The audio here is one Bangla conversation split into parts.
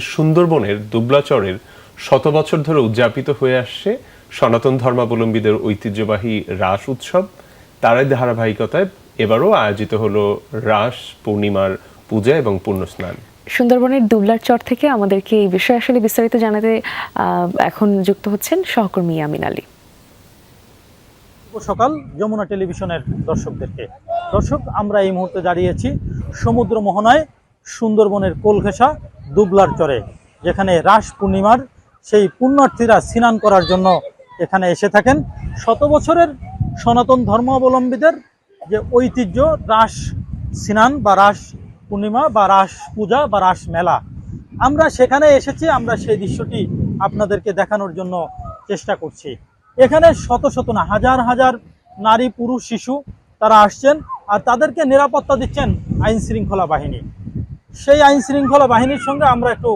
সুন্দরবনের দুবলাচরের শত বছর ধরে উদযাপিত হয়ে আসছে সনাতন ধর্মাবলম্বীদের ঐতিহ্যবাহী রাস উৎসব। তারই ধারাবাহিকতায় এবারও আয়োজিত হলো রাস পূর্ণিমার পূজা এবং পুণ্যস্নান। সুন্দরবনের দুবলার চর থেকে আমাদেরকে এই বিষয়ে আসলে বিস্তারিত জানাতে আহ, এখন যুক্ত হচ্ছেন সহকর্মী আমিন আলী। সকাল যমুনা টেলিভিশনের দর্শকদেরকে। দর্শক আমরা এই মুহূর্তে দাঁড়িয়েছি সমুদ্র মোহনায় সুন্দরবনের কোলঘেঁষা দুবলার চরে, যেখানে রাস পূর্ণিমার সেই পুণ্যার্থীরা স্নান করার জন্য এখানে এসে থাকেন। শত বছরের সনাতন ধর্মাবলম্বীদের যে ঐতিহ্য, রাস স্নান বা রাস পূর্ণিমা বা রাস পূজা বা রাস মেলা। আমরা সেখানে এসেছি, আমরা সেই দৃশ্যটি আপনাদেরকে দেখানোর জন্য চেষ্টা করছি। এখানে শত শত না, হাজার হাজার নারী, পুরুষ, শিশু তারা আসছেন আর তাদেরকে নিরাপত্তা দিচ্ছেন আইন শৃঙ্খলা বাহিনী। সেই আইন শৃঙ্খলা বাহিনীর সঙ্গে আমরা একটু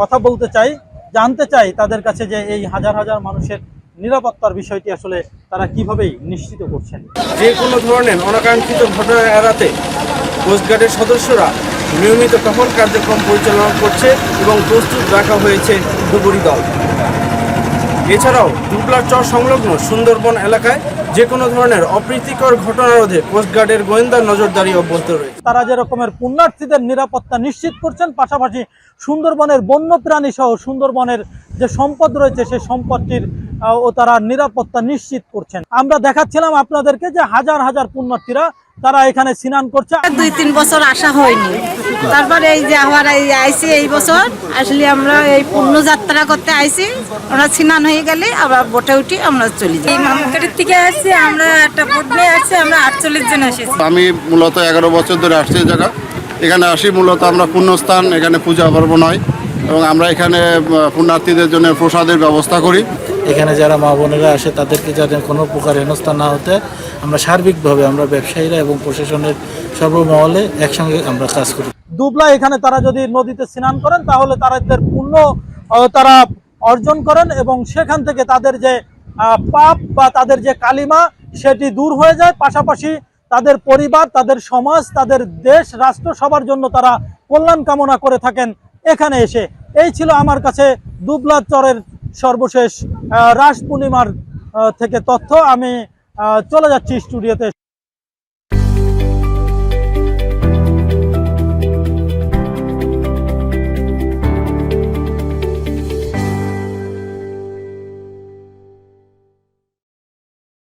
কথা বলতে চাই, জানতে চাই তাদের কাছে যে এই হাজার হাজার মানুষের নিরাপত্তার বিষয়টি আসলে তারা কিভাবেই নিশ্চিত করছেন। যে কোনো ধরনের অনাকাঙ্ক্ষিত ঘটনা এড়াতে কোস্টগার্ডের সদস্যরা নিয়মিত টহল কার্যক্রম পরিচালনা করছে এবং প্রস্তুত রাখা হয়েছে ডুবুরি দল। এছাড়াও দুবলার চর সংলগ্ন সুন্দরবন এলাকায় যে কোনো ধরনের অপ্রীতিকর ঘটনা রোধে কোস্টগার্ডের গোয়েন্দা নজরদারি অব্যাহত রয়েছে। তারা যে রকমের পুণ্যার্থীদের নিরাপত্তা নিশ্চিত করছেন পাশাপাশি সুন্দরবনের বন্যপ্রাণী সহ সুন্দরবনের যে সম্পদ রয়েছে সেই সম্পদটির ও তারা নিরাপত্তা নিশ্চিত করছেন। আমরা দেখাচ্ছিলাম আপনাদেরকে যে হাজার হাজার পুণ্যার্থীরা তারা এখানে স্নান করছে। দুই তিন বছর আসা হয়নি। তারপরে এই যে আমার এই আইসি এই বছর আসলে আমরা এই পূর্ণ যাত্রা করতে আইসি। আমরা স্নান হয়ে গেলে আবার বোটে উঠি আমরা চলে যাই। এই মামুকাটির থেকে আসছি আমরা একটা বোট নিয়ে আসছি আমরা আটচল্লিশ জন এসেছি। আমি মূলত এগারো বছর ধরে আসছি এই জায়গা। এখানে আসি মূলত আমরা পুণ্যস্থান এখানে পূজা পার্বণ হয় এবং আমরা এখানে পুণ্যার্থীদের জন্য প্রসাদের ব্যবস্থা করি। এখানে যারা মা বোনেরা আসে তাদেরকে যাতে কোনো প্রকার হেনস্থা না হতে আমরা সার্বিকভাবে আমরা ব্যবসায়ীরা এবং প্রশাসনের সর্বমহলে একসঙ্গে আমরা কাজ করি। দুবলা এখানে তারা যদি নদীতে স্নান করেন, তাহলে তাদের পুণ্য তারা অর্জন করেন এবং সেখান থেকে তাদের যে পাপ বা তাদের যে কালিমা, সেটি দূর হয়ে যায়। পাশাপাশি তাদের পরিবার, তাদের সমাজ, তাদের দেশ, রাষ্ট্র সবার জন্য তারা কল্যাণ কামনা করে থাকেন এখানে এসে। এই ছিল আমার কাছে দুবলা চরের সর্বশেষ রাস পূর্ণিমার থেকে তথ্য। আমি চলে যাচ্ছি স্টুডিওতে।